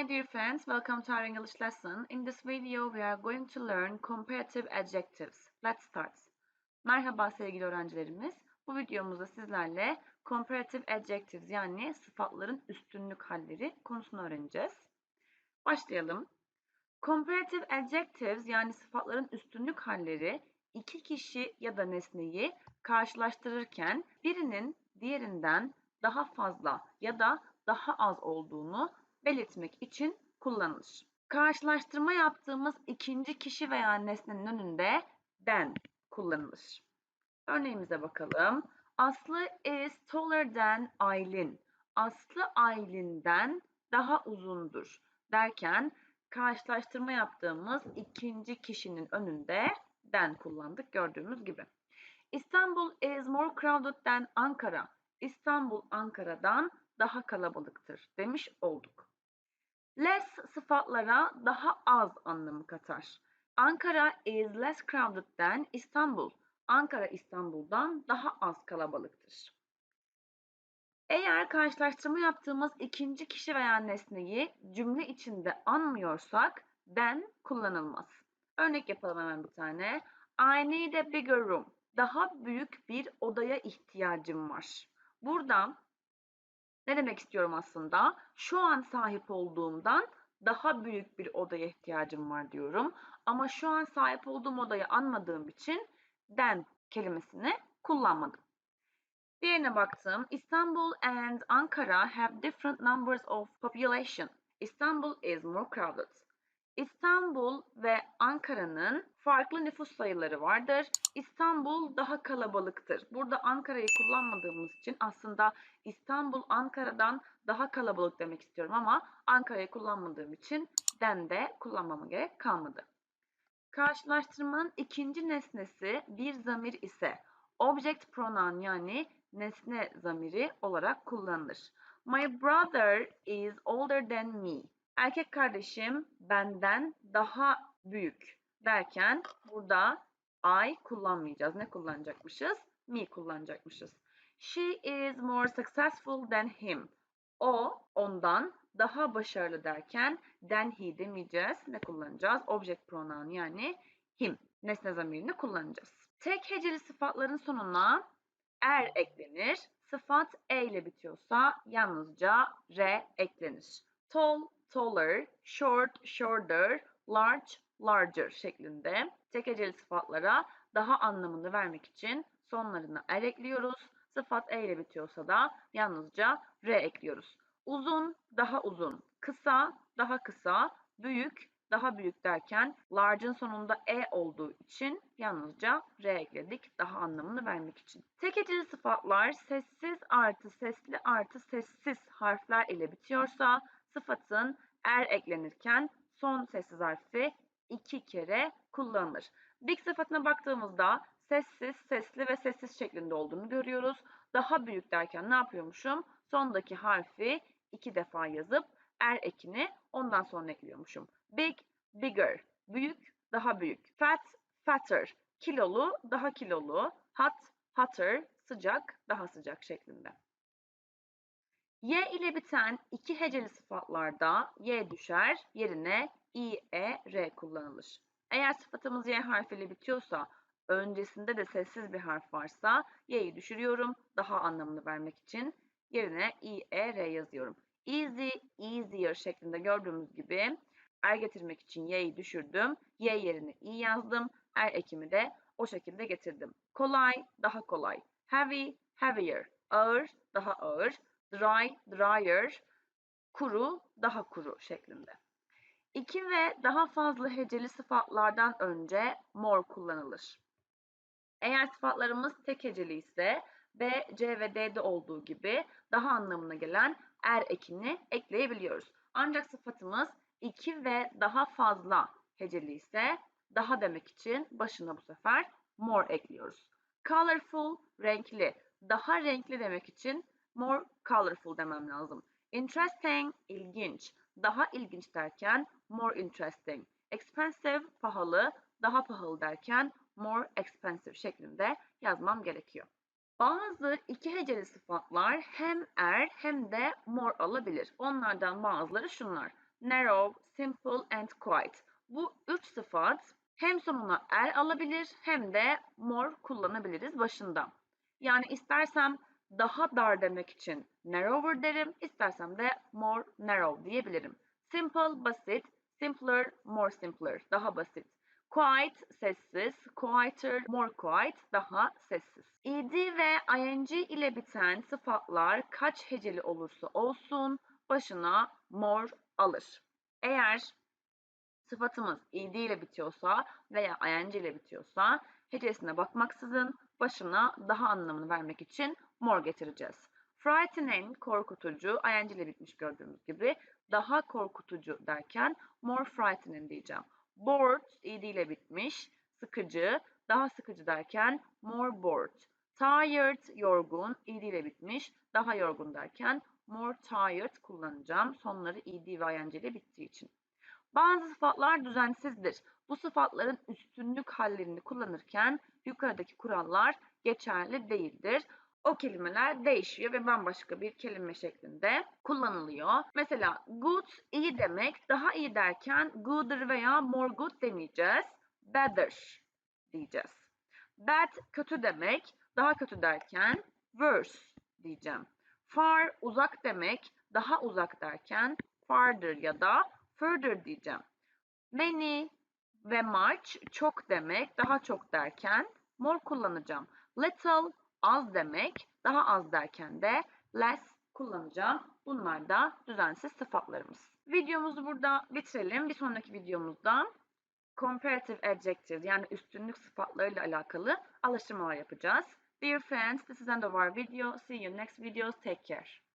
Hi dear friends, welcome to our English lesson. In this video we are going to learn comparative adjectives. Let's start. Merhaba sevgili öğrencilerimiz. Bu videomuzda sizlerle comparative adjectives yani sıfatların üstünlük halleri konusunu öğreneceğiz. Başlayalım. Comparative adjectives yani sıfatların üstünlük halleri iki kişi ya da nesneyi karşılaştırırken birinin diğerinden daha fazla ya da daha az olduğunu belirtmek için kullanılır. Karşılaştırma yaptığımız ikinci kişi veya nesnenin önünde than kullanılır. Örneğimize bakalım. Aslı is taller than Aylin. Aslı Aylin'den daha uzundur derken karşılaştırma yaptığımız ikinci kişinin önünde than kullandık gördüğümüz gibi. İstanbul is more crowded than Ankara. İstanbul Ankara'dan daha kalabalıktır demiş olduk. Less sıfatlara daha az anlamı katar. Ankara is less crowded than İstanbul. Ankara İstanbul'dan daha az kalabalıktır. Eğer karşılaştırma yaptığımız ikinci kişi veya nesneyi cümle içinde anmıyorsak then kullanılmaz. Örnek yapalım hemen bir tane. I need a bigger room. Daha büyük bir odaya ihtiyacım var. Burada ne demek istiyorum aslında? Şu an sahip olduğumdan daha büyük bir odaya ihtiyacım var diyorum. Ama şu an sahip olduğum odayı anmadığım için den kelimesini kullanmadım. Diğerine baktım. İstanbul and Ankara have different numbers of population. İstanbul is more crowded. İstanbul ve Ankara'nın farklı nüfus sayıları vardır. İstanbul daha kalabalıktır. Burada Ankara'yı kullanmadığımız için aslında İstanbul Ankara'dan daha kalabalık demek istiyorum ama Ankara'yı kullanmadığım için den de kullanmama gerek kalmadı. Karşılaştırmanın ikinci nesnesi bir zamir ise object pronoun yani nesne zamiri olarak kullanılır. My brother is older than me. Erkek kardeşim benden daha büyük derken burada I kullanmayacağız. Ne kullanacakmışız? Me kullanacakmışız. She is more successful than him. O ondan daha başarılı derken than he demeyeceğiz. Ne kullanacağız? Object pronoun yani him. Nesne zamirini kullanacağız. Tek heceli sıfatların sonuna er eklenir. Sıfat e ile bitiyorsa yalnızca r eklenir. Tall, taller, short, shorter, large, larger şeklinde tek heceli sıfatlara daha anlamını vermek için sonlarına er ekliyoruz. Sıfat e ile bitiyorsa da yalnızca r ekliyoruz. Uzun, daha uzun. Kısa, daha kısa. Büyük, daha büyük derken large'ın sonunda e olduğu için yalnızca r ekledik daha anlamını vermek için. Tek heceli sıfatlar sessiz artı sesli artı sessiz harfler ile bitiyorsa sıfatın er eklenirken son sessiz harfi iki kere kullanılır. Big sıfatına baktığımızda sessiz, sesli ve sessiz şeklinde olduğunu görüyoruz. Daha büyük derken ne yapıyormuşum? Sondaki harfi iki defa yazıp er ekini ondan sonra ekliyormuşum. Big, bigger, büyük, daha büyük. Fat, fatter, kilolu, daha kilolu. Hot, hotter, sıcak, daha sıcak şeklinde. Y ile biten iki heceli sıfatlarda y düşer, yerine i, e, r kullanılır. Eğer sıfatımız y harfiyle bitiyorsa, öncesinde de sessiz bir harf varsa y'yi düşürüyorum daha anlamını vermek için. Yerine i, e, r yazıyorum. Easy, easier şeklinde gördüğümüz gibi er getirmek için y'yi düşürdüm. Y yerine i yazdım. Er ekimi de o şekilde getirdim. Kolay, daha kolay. Heavy, heavier. Ağır, daha ağır. Dry, drier. Kuru, daha kuru şeklinde. İki ve daha fazla heceli sıfatlardan önce more kullanılır. Eğer sıfatlarımız tek heceli ise B, C ve D'de olduğu gibi daha anlamına gelen er ekini ekleyebiliyoruz. Ancak sıfatımız iki ve daha fazla heceli ise daha demek için başına bu sefer more ekliyoruz. Colorful, renkli. Daha renkli demek için more colorful demem lazım. Interesting, ilginç. Daha ilginç derken more interesting. Expensive, pahalı. Daha pahalı derken more expensive şeklinde yazmam gerekiyor. Bazı iki heceli sıfatlar hem er hem de more alabilir. Onlardan bazıları şunlar. narrow, simple and quiet. Bu üç sıfat hem sonuna er alabilir hem de more kullanabiliriz başında. Yani istersem daha dar demek için narrower derim, istersem de more narrow diyebilirim. Simple, basit, simpler, more simpler, daha basit. Quiet, sessiz, quieter, more quiet, daha sessiz. ed ve ing ile biten sıfatlar kaç heceli olursa olsun başına more alır. Eğer sıfatımız ed ile bitiyorsa veya ing ile bitiyorsa hecesine bakmaksızın başına daha anlamını vermek için more getireceğiz. Frightening korkutucu, ing ile bitmiş gördüğümüz gibi. Daha korkutucu derken more frightening diyeceğim. Bored, ed ile bitmiş. Sıkıcı, daha sıkıcı derken more bored. Tired, yorgun, ed ile bitmiş. Daha yorgun derken more tired kullanacağım. Sonları ed ve ing ile bittiği için. Bazı sıfatlar düzensizdir. Bu sıfatların üstünlük hallerini kullanırken yukarıdaki kurallar geçerli değildir. O kelimeler değişiyor ve bambaşka bir kelime şeklinde kullanılıyor. Mesela good iyi demek. Daha iyi derken gooder veya more good demeyeceğiz. Better diyeceğiz. Bad kötü demek. Daha kötü derken worse diyeceğim. Far uzak demek. Daha uzak derken farther ya da further diyeceğim. Many ve much çok demek. Daha çok derken more kullanacağım. Little az demek. Daha az derken de less kullanacağım. Bunlar da düzensiz sıfatlarımız. Videomuzu burada bitirelim. Bir sonraki videomuzda comparative adjectives yani üstünlük sıfatlarıyla alakalı alıştırmalar yapacağız. Dear friends, this is end of our video. See you next videos. Take care.